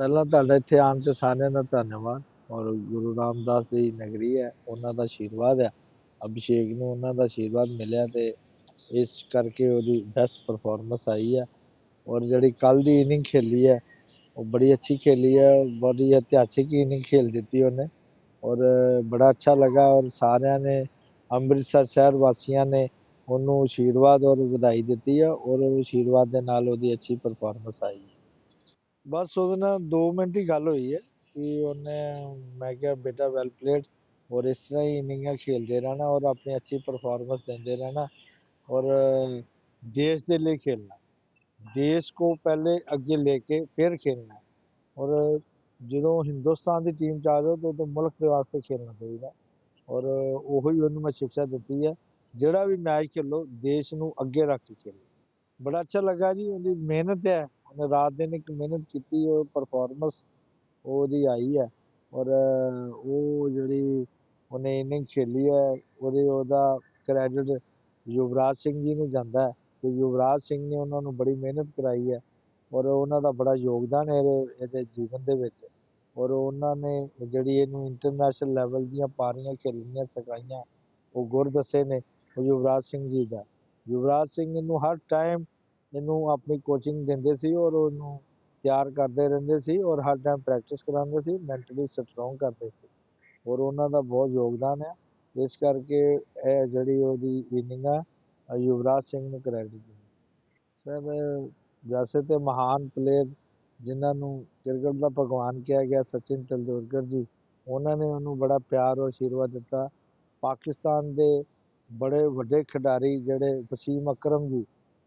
ਪਹਿਲਾਂ ਤੁਹਾਡਾ ਇੱਥੇ ਆਉਣ ਤੇ ਸਾਰਿਆਂ ਦਾ ਧੰਨਵਾਦ ਔਰ ਗੁਰੂ ਰਾਮਦਾਸ ਦੀ ਨਗਰੀ ਹੈ, ਉਹਨਾਂ ਦਾ ਆਸ਼ੀਰਵਾਦ ਹੈ, ਅਭਿਸ਼ੇਕ ਨੂੰ ਉਹਨਾਂ ਦਾ ਆਸ਼ੀਰਵਾਦ ਮਿਲਿਆ ਤੇ ਇਸ ਕਰਕੇ ਉਹਦੀ ਬੈਸਟ ਪਰਫਾਰਮੈਂਸ ਆਈ ਹੈ ਔਰ ਜਿਹੜੀ ਕੱਲ ਦੀ ਇਨਿੰਗ ਖੇਲੀ ਹੈ, ਉਹ ਬੜੀ ਅੱਛੀ ਖੇਲੀ ਹੈ, ਬੜੀ ਇਤਿਹਾਸਿਕ ਇਨਿੰਗ ਖੇਲ ਦਿੱਤੀ ਉਹਨੇ ਔਰ ਬੜਾ ਅੱਛਾ ਲੱਗਾ ਔਰ ਸਾਰਿਆਂ ਨੇ, ਅੰਮ੍ਰਿਤਸਰ ਸ਼ਹਿਰ ਵਾਸੀਆਂ ਨੇ ਉਹਨੂੰ ਆਸ਼ੀਰਵਾਦ ਔਰ ਵਧਾਈ ਦਿੱਤੀ ਹੈ ਔਰ ਉਹ ਆਸ਼ੀਰਵਾਦ ਦੇ ਨਾਲ ਉਹਦੀ ਅੱਛੀ ਪਰਫਾਰਮੈਂਸ ਆਈ ਹੈ। ਬਸ ਉਹਦੇ ਨਾਲ 2 ਮਿੰਟ ਹੀ ਗੱਲ ਹੋਈ ਹੈ ਕਿ ਉਹਨੇ, ਮੈਂ ਕਿਹਾ ਬੇਟਾ ਵੈਲ ਪਲੇਡ ਔਰ ਇਸ ਤਰ੍ਹਾਂ ਹੀ ਇਨਿੰਗਾਂ ਖੇਲਦੇ ਰਹਿਣਾ ਔਰ ਆਪਣੀ ਅੱਛੀ ਪਰਫਾਰਮੈਂਸ ਦਿੰਦੇ ਰਹਿਣਾ ਔਰ ਦੇਸ਼ ਦੇ ਲਈ ਖੇਲਣਾ, ਦੇਸ਼ ਕੋ ਪਹਿਲੇ ਅੱਗੇ ਲੈ ਕੇ ਫਿਰ ਖੇਲਣਾ ਔਰ ਜਦੋਂ ਹਿੰਦੁਸਤਾਨ ਦੀ ਟੀਮ ਚ ਆ ਜਾਓ ਤਾਂ ਮੁਲਕ ਦੇ ਵਾਸਤੇ ਖੇਲਣਾ ਚਾਹੀਦਾ ਔਰ ਉਹੀ ਉਹਨੂੰ ਮੈਂ ਸਿੱਖਿਆ ਦਿੱਤੀ ਹੈ, ਜਿਹੜਾ ਵੀ ਮੈਚ ਖੇਲੋ, ਦੇਸ਼ ਨੂੰ ਅੱਗੇ ਰੱਖ ਕੇ ਖੇਲੋ। ਬੜਾ ਅੱਛਾ ਲੱਗਾ ਜੀ, ਉਹਦੀ ਮਿਹਨਤ ਹੈ। ਉਹਨੇ ਰਾਤ ਦਿਨ ਇੱਕ ਮਿਹਨਤ ਕੀਤੀ, ਉਹ ਪਰਫਾਰਮੈਂਸ ਉਹਦੀ ਆਈ ਹੈ ਔਰ ਉਹ ਜਿਹੜੀ ਉਹਨੇ ਇਨਿੰਗ ਖੇਲੀ ਹੈ, ਉਹਦੇ ਉਹਦਾ ਕ੍ਰੈਡਿਟ ਯੁਵਰਾਜ ਸਿੰਘ ਜੀ ਨੂੰ ਜਾਂਦਾ ਹੈ ਕਿ ਯੁਵਰਾਜ ਸਿੰਘ ਨੇ ਉਹਨਾਂ ਨੂੰ ਬੜੀ ਮਿਹਨਤ ਕਰਵਾਈ ਹੈ ਔਰ ਉਹਨਾਂ ਦਾ ਬੜਾ ਯੋਗਦਾਨ ਹੈ ਇਹਦੇ ਇਹਦੇ ਜੀਵਨ ਦੇ ਵਿੱਚ ਔਰ ਉਹਨਾਂ ਨੇ ਜਿਹੜੀ ਇਹਨੂੰ ਇੰਟਰਨੈਸ਼ਨਲ ਲੈਵਲ ਦੀਆਂ ਪਾਰੀਆਂ ਖੇਲਣੀਆਂ ਸਿਖਾਈਆਂ, ਉਹ ਗੁਰ ਦੱਸੇ ਨੇ, ਉਹ ਯੁਵਰਾਜ ਸਿੰਘ ਜੀ ਦਾ। ਯੁਵਰਾਜ ਸਿੰਘ ਇਹਨੂੰ ਹਰ ਟਾਈਮ ਇਹਨੂੰ ਆਪਣੀ ਕੋਚਿੰਗ ਦਿੰਦੇ ਸੀ ਔਰ ਉਹਨੂੰ ਤਿਆਰ ਕਰਦੇ ਰਹਿੰਦੇ ਸੀ ਔਰ ਹਰ ਟਾਈਮ ਪ੍ਰੈਕਟਿਸ ਕਰਾਉਂਦੇ ਸੀ ਮੈਂਟਲੀ ਸਟਰੋਂਗ ਕਰਦੇ ਸੀ। ਔਰ ਉਹਨਾਂ ਦਾ ਬਹੁਤ ਯੋਗਦਾਨ ਹੈ। ਇਸ ਕਰਕੇ ਇਹ ਜਿਹੜੀ ਉਹਦੀ ਇਨਿੰਗ ਆ ਯੁਵਰਾਜ ਸਿੰਘ ਨੂੰ ਕ੍ਰੈਡਿਟ ਸਰ, ਵੈਸੇ ਤੇ ਮਹਾਨ ਪਲੇਅਰ ਜਿਨ੍ਹਾਂ ਨੂੰ ਕ੍ਰਿਕਟ ਦਾ ਭਗਵਾਨ ਕਿਹਾ ਗਿਆ, ਸਚਿਨ ਤੇਂਦੁਲਕਰ ਜੀ, ਉਹਨਾਂ ਨੇ ਉਹਨੂੰ ਬੜਾ ਪਿਆਰ ਔਰ ਆਸ਼ੀਰਵਾਦ ਦਿੱਤਾ। ਪਾਕਿਸਤਾਨ ਦੇ ਬੜੇ ਵੱਡੇ ਖਿਡਾਰੀ ਜਿਹੜੇ ਵਸੀਮ ਅਕਰਮ ਜੀ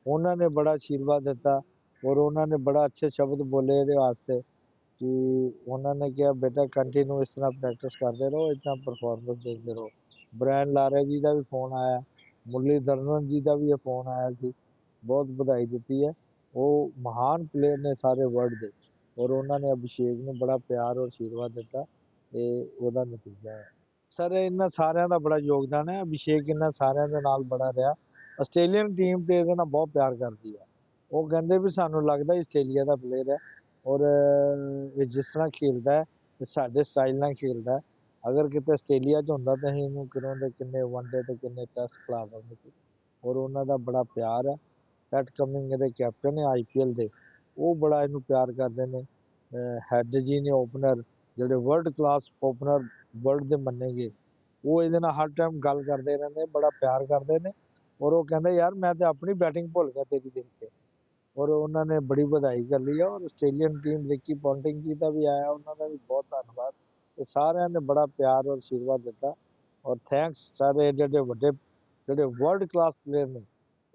ਉਹਨਾਂ ਨੇ ਬੜਾ ਆਸ਼ੀਰਵਾਦ ਦਿੱਤਾ ਔਰ ਉਹਨਾਂ ਨੇ ਬੜਾ ਅੱਛੇ ਸ਼ਬਦ ਬੋਲੇ ਇਹਦੇ ਵਾਸਤੇ ਕਿ ਉਹਨਾਂ ਨੇ ਕਿਹਾ, ਬੇਟਾ ਕੰਟੀਨਿਊ ਇਸ ਤਰ੍ਹਾਂ ਪ੍ਰੈਕਟਿਸ ਕਰਦੇ ਰਹੋ ਇਤਨਾ ਪਰਫਾਰਮੈਂਸ ਦੇਖਦੇ ਰਹੋ। ਬ੍ਰੈਨ ਲਾਰੇ ਜੀ ਦਾ ਵੀ ਫੋਨ ਆਇਆ, ਮੁਰਲੀ ਮੁਰਲੀਧਰਨ ਜੀ ਦਾ ਵੀ ਇਹ ਫੋਨ ਆਇਆ ਸੀ। ਬਹੁਤ ਵਧਾਈ ਦਿੱਤੀ ਹੈ। ਉਹ ਮਹਾਨ ਪਲੇਅਰ ਨੇ ਸਾਰੇ ਵਰਲਡ ਦੇ ਔਰ ਉਹਨਾਂ ਨੇ ਅਭਿਸ਼ੇਕ ਨੂੰ ਬੜਾ ਪਿਆਰ ਔਰ ਆਸ਼ੀਰਵਾਦ ਦਿੱਤਾ, ਇਹ ਉਹਦਾ ਨਤੀਜਾ ਹੈ। ਸਰ, ਇਹਨਾਂ ਸਾਰਿਆਂ ਦਾ ਬੜਾ ਯੋਗਦਾਨ ਹੈ। ਅਭਿਸ਼ੇਕ ਇਹਨਾਂ ਸਾਰਿਆਂ ਦੇ ਨਾਲ ਬੜਾ ਰਿਹਾ। ਆਸਟ੍ਰੇਲੀਅਨ ਟੀਮ ਤੇ ਇਹਦੇ ਨਾਲ ਬਹੁਤ ਪਿਆਰ ਕਰਦੀ ਆ। ਉਹ ਕਹਿੰਦੇ ਵੀ ਸਾਨੂੰ ਲੱਗਦਾ ਆਸਟ੍ਰੇਲੀਆ ਦਾ ਪਲੇਅਰ ਹੈ ਔਰ ਇਹ ਜਿਸ ਤਰ੍ਹਾਂ ਖੇਡਦਾ ਹੈ, ਇਹ ਸਾਡੇ ਸਟਾਈਲ ਨਾਲ ਖੇਡਦਾ ਹੈ। ਅਗਰ ਕਿਤੇ ਆਸਟ੍ਰੇਲੀਆ 'ਚ ਹੁੰਦਾ ਤਾਂ ਅਸੀਂ ਇਹਨੂੰ ਕਿਰੋਂ ਦੇ ਕਿੰਨੇ ਵਨਡੇ ਤੇ ਕਿੰਨੇ ਟੈਸਟ ਖਿਲਾ ਦਿੰਦੇ ਸੀ। ਔਰ ਉਹਨਾਂ ਦਾ ਬੜਾ ਪਿਆਰ ਹੈ। ਪੈਟ ਕਮਿੰਗ ਇਹਦੇ ਕੈਪਟਨ ਹੈ ਆਈਪੀਐਲ ਦੇ। ਉਹ ਬੜਾ ਇਹਨੂੰ ਪਿਆਰ ਕਰਦੇ ਨੇ। ਹੈਡ ਜੀ ਨੇ ਓਪਨਰ ਜਿਹੜੇ ਵਰਲਡ ਕਲਾਸ ਓਪਨਰ ਵਰਲਡ ਦੇ ਮੰਨੇ ਗਏ ਉਹ ਇਹਦੇ ਨਾਲ ਹਰ ਟਾਈਮ ਗੱਲ ਕਰਦੇ ਰਹਿੰਦੇ, ਬੜਾ ਪਿਆਰ ਕਰਦੇ ਨੇ। ਔਰ ਉਹ ਕਹਿੰਦੇ, ਯਾਰ, ਮੈਂ ਤੇ ਆਪਣੀ ਬੈਟਿੰਗ ਭੁੱਲ ਗਿਆ ਤੇਰੀ ਦੇਖ ਕੇ। ਔਰ ਉਹਨਾਂ ਨੇ ਬੜੀ ਵਧਾਈ ਕਰ ਲਈ ਆ। ਔਰ ਆਸਟ੍ਰੇਲੀਅਨ ਟੀਮ ਰਿਕੀ ਪੌਂਟਿੰਗ ਜੀ ਦਾ ਵੀ ਆਇਆ, ਉਹਨਾਂ ਦਾ ਵੀ ਬਹੁਤ ਧੰਨਵਾਦ। ਇਹ ਸਾਰਿਆਂ ਨੇ ਬੜਾ ਪਿਆਰ ਔਰ ਆਸ਼ੀਰਵਾਦ ਦਿੱਤਾ। ਔਰ ਥੈਂਕਸ ਸਾਰੇ ਜਿਹੜੇ ਵੱਡੇ, ਜਿਹੜੇ ਵਰਲਡ ਕਲਾਸ ਪਲੇਅਰ ਨੇ,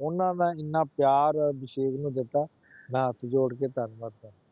ਉਹਨਾਂ ਦਾ ਇੰਨਾ ਪਿਆਰ ਅਭਿਸ਼ੇਕ ਨੂੰ ਦਿੱਤਾ। ਮੈਂ ਹੱਥ ਜੋੜ ਕੇ ਧੰਨਵਾਦ ਕਰਦਾ।